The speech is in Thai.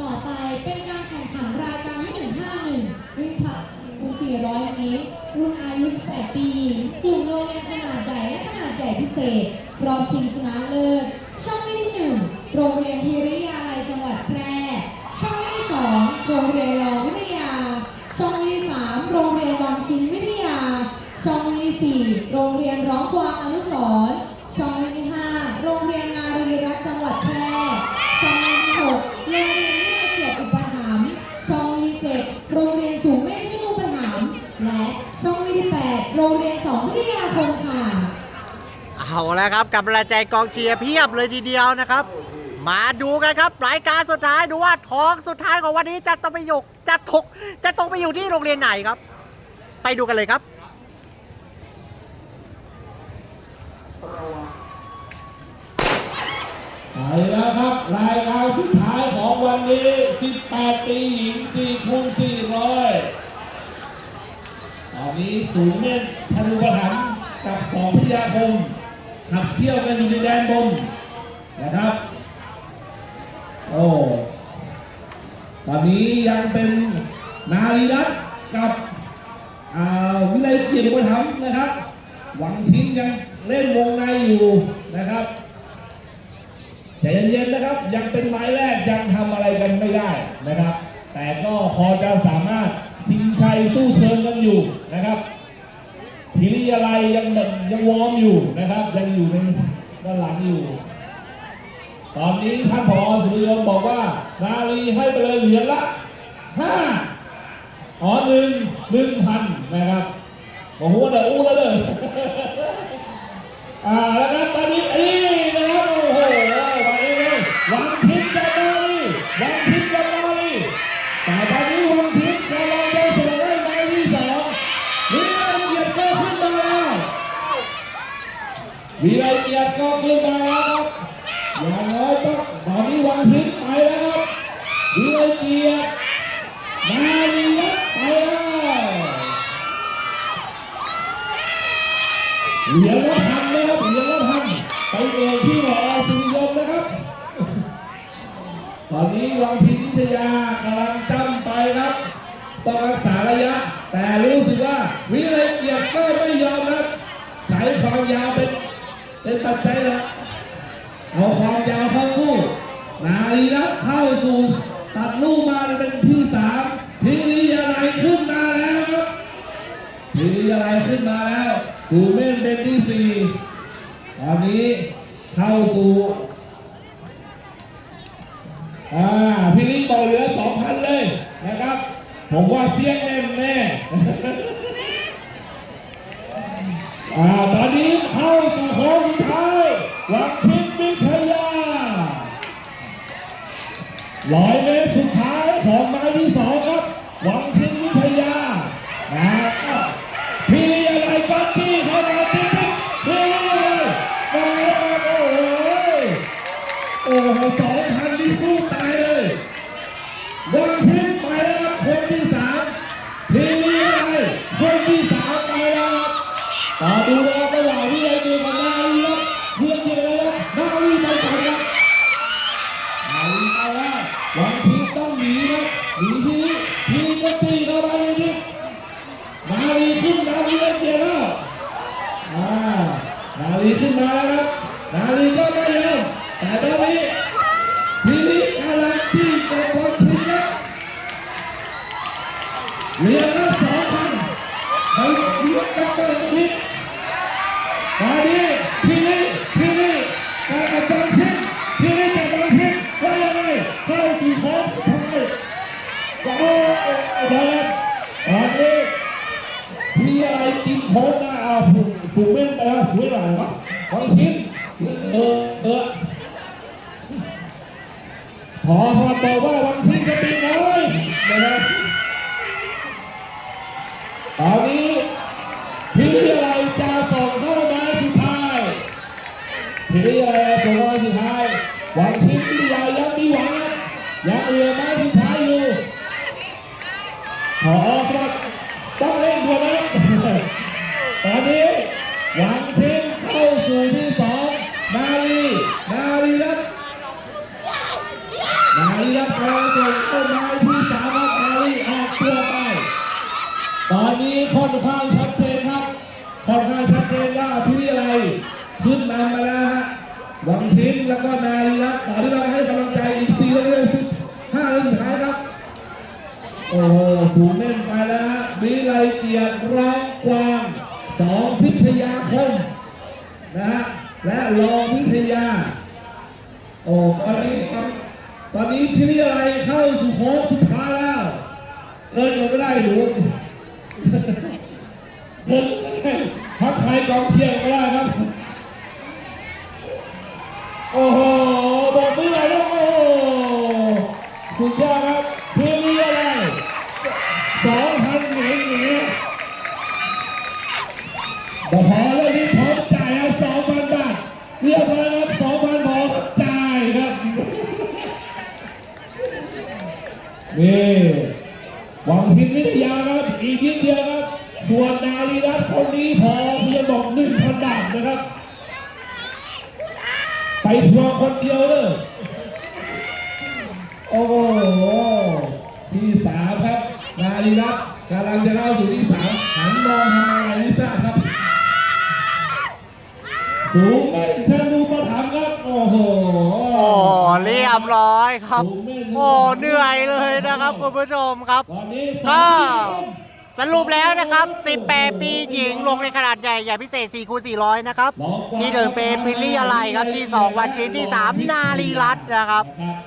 ต่อไปเป็นการแข่งขันรายการที่151วิ่งผลัดคูณ400เมตรรุ่นอายุ 18 ปีกลุ่มโรงเรียนขนาดใหญ่และขนาดใหญ่พิเศษรอบชิงชนะเลิศช่องที่หนึ่งโรงเรียนพิริยาลัยจังหวัดแพร่ช่องที่สองโรงเรียนรองวิทยา ช่องที่สามโรงเรียนวังชินวิทยาช่องที่สี่โรงเรียนร้องกวางอนุสรณ์ช่องที่ห้าโรงเรียนนารีรัตน์จังหวัดแพร่ ช่องที่หกโรงเรียนวิทยาเกียรติอุปถัมภ์ช่องที่เจ็ดโรงเรียนสูงเมฆชื่ออุปถัมภ์และช่องที่แปดโรง เรียนสองวิทยาคมค่ะเอาแล้วครับกับรงใจกองเชียร์เพียบเลยทีเดียวนะครับ มาดูกันครับรายการสุดท้ายดูว่าท้องสุดท้ายของวันนี้จะต้องไปอยู่จะถกจะตกไปอยู่ที่โรงเรียนไหนครับ ไปดูกันเลยครับไปแล้วครับรายการสุดท้ายของวันนี้ 18 ปีหญิง4คูณ4 อนนี้สูงเม่นธนุปถัมภ์กับสองพิยาคมขับเที่ยวกันอยู่ในแดนบนนะครับ โอ้ตอนนี้ยังเป็นนารีรัตกับวิไลเกียรติอุปถัมนะครับ หวังชิงยังเล่นวงในอยู่นะครับใจเย็นๆนะครับยังเป็นไม้แรกยังทำอะไรกันไม่ได้นะครับ แต่ก็พอจะสามารถ ชิงชัยสู้เชิงกันอยู่นะครับพิริยาลัยยังยังวอร์มอยู่นะครับ ยังอยู่ในด้านหลังอยู่ ตอนนี้ท่านผอสุริยมบอกว่า นาลีให้ไปเลยเหรียญละห้าอ๋อหนึ่งหนึ่งพันนะครับโอ้โหเดือดอู้แล้วเด้อ วิไลเกียรติก็ขึ้นมาแล้วครับอย่างน้อยต้องตอนนี้วังทิพย์ไปแล้วครับวิไลเกียรตินาลียักษ์ไปแล้วเหรียญละพันนะครับเหรียญละพันไปเองที่หอสุริยมนะครับตอนนี้วังทินิทยากำลังจำไปครับต้องรักษาระยะ แต่รู้สึกว่าวิไลเกียรติก็ไม่ยอมครับใช้ความยาวเป็ นเป็นปัจจัยหลักเอาความยาวเข้าสู้ นาลีรัตเข้าสู่ ตัดลูกมาเป็นที่สามพิริยาไลขึ้นมาแล้วครับพิริยาลัยขึ้นมาแล้วสูเม่นเป็นที่สี่ตอนนี้เข้าสู่อ่าพิริบอเหลือสองพันเลยนะครับ ผมว่าเสียงแน่แน่อ่าตอนนี้เข้าายวังชินวิทยาร้อยเมตรสุดท้ายของไม้ที่สองครับหวังชินวิทยานะพี่ลีอะไรก็ที่เข้ามาติ๊กติ๊กพี่ลีอะไรมาแล้วโอ้โหโอ้โหสองพันที่สู้ตายเลยหวังชินไปแล้วครับคนที่สามพี่ลีอะไรคนที่สามไปแล้วครับต่อดูนะค นาลีขึ้นมาแล้วครับนาลีก็ไม่ยอมแต่ตอนนี้ทีนี้อะไรที่จะบอลชิงครับเหรียญละสองพันเขาเลี้ยงกันไปตรงนี้ ตอนนี้พี่นี่พี่นี่การกระจายชิ้นพี่นี่จะกระจายชิ้นว่ายังไงเข้าสู่โค้งทำไมก็โอ้เดินตอนนี้พี่อะไรกินโค้งนะเอาผูฝูเม่นไปแล้วฝูอะไรวะบางชิ้น เออเออพอพอบอกว่าวันที่จะปีน้อยนะครับตอนนี้พี่อะไรจะส่งเข้ามาสุดท้ายพี่อะไรส่งเข้ามาสุดท้ายวังชิงพี่ใหญ่ยังมีหวังยังเหลือไม้สุดท้ายอยู่ขอครับต้องเล่นด่วยนแล้วตอนนี้หวังชิ ค่อนข้างชัดเจนครับค่อนข้างชัดเจนว่าพี่อะไรขึ้นนำมาแล้วฮะหวังชิ้นแล้วก็นาลีรับต่อที่เราให้กำลังใจอีกสี่เรื่องสิบห้าเรื่องสุดท้ายครับโอ้โหสูงเม่นไปแล้วฮะวิไลเกียรติร้องกวางสองพิทยาคมนะฮะและรองพิทยาโอ้ตอนนี้ครับตอนนี้พี่อะไรเข้าสู่โค้งสุดท้ายแล้วเดินก็ไม่ได้หนูเดินก็ไม่ได้ พักไทยกองเชียร์ก็ไม่ได้ครับ โอ้โหบอกมือเลยนะโอ้โหสุดยอดครับพี่อะไรสองพันเหรียญหรีบอกพอเรื่องนี้พร้อมจ่ายเอาสองพันบาทเรียบร้อยครับสองพันพอจ่ายครับนี่หวังทินวิทยาครับอีกนิดเดียวครับส่วนนาลีรัตน์คนนี้พอ นบาทนะครับ ไปทวงคนเดียวเลยโอ้โหที่สามครับ นาลีรัตน์กำลังจะเข้าสู่ที่สามหันมองทำอะไรลิซ่าครับ สูงเม่นชนูปถัมภ์ครับ โอ้โห โอ้เรียบร้อยครับ โอ้เหนื่อยเลยนะครับคุณผู้ชมครับตอนนี้ก็สาม สรุปแล้วนะครับ 18 ปีหญิงลงในขนาดใหญ่ ใหญ่พิเศษ4คูณ400 นะครับ ที่หนึ่งเป็นพิลลี่อะไรครับ ที่ 2 วันชิ้นที่ 3 นารีรัตนะครับ